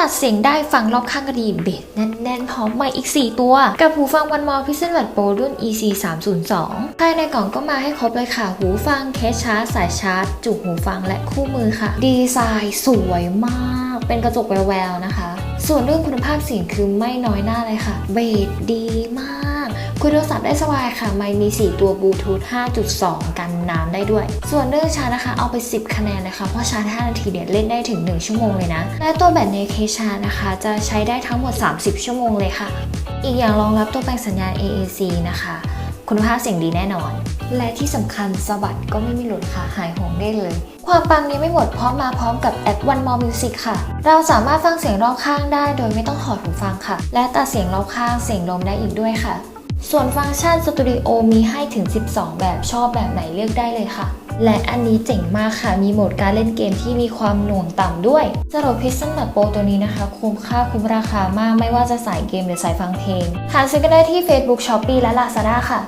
ตัดเสียงได้ฟังรอบข้างก็ดีเบสแน่นๆพร้อมใหม่อีก 4 ตัว กับหูฟังวันมอพิเศษบัตโปรรุ่น EC 302ภายในกล่องก็มาให้ครบเลยค่ะ หูฟังเคสชาร์จสายชาร์จ จุกหูฟังและคู่มือค่ะ ดีไซน์สวยมาก เป็นกระจกแววๆนะคะ ส่วนเรื่องคุณภาพเสียงคือไม่น้อยหน้าเลยค่ะ เบสดีมาก คุยโทรศัพท์ได้สบายค่ะ ไมค์มี 4 ตัวบลูทูธ 5.2 กันน้ำได้ด้วย ส่วนเรื่องชาร์จนะคะ เอาไป 10 คะแนนเลยค่ะ เพราะชาร์จ 5 นาทีเนี่ยเล่นได้ถึง 1 ชั่วโมงเลยนะ และตัวแบตในเคชาร์จนะคะ จะใช้ได้ทั้งหมด 30 ชั่วโมงเลยค่ะ อีกอย่างรองรับตัวแปลงสัญญาณ AAC นะคะ คุณภาพเสียงดีแน่นอน และที่สำคัญสบัดก็ไม่มีหลุดค่ะ หายห่วงได้เลย ความปังนี้ไม่หมดเพราะมาพร้อมกับแอป One More Music ค่ะ เราสามารถฟังเสียงรอบข้างได้โดยไม่ต้องถอดหูฟังค่ะ และตัดเสียงรอบข้างเสียงลมได้อีกด้วยค่ะ ส่วนฟังก์ชันสตูดิโอมีให้ถึง 12 แบบชอบแบบไหนเลือกได้เลยค่ะ และอันนี้เจ๋งมากค่ะ มีโหมดการเล่นเกมที่มีความหน่วงต่ำด้วยสำหรับ Piston Nut Pro ตัวนี้นะคะ คุ้มค่าคุ้มราคามากไม่ว่าจะสายเกมหรือสายฟังเพลง หาซื้อกันได้ที่ Facebook Shopee และ Lazada ค่ะ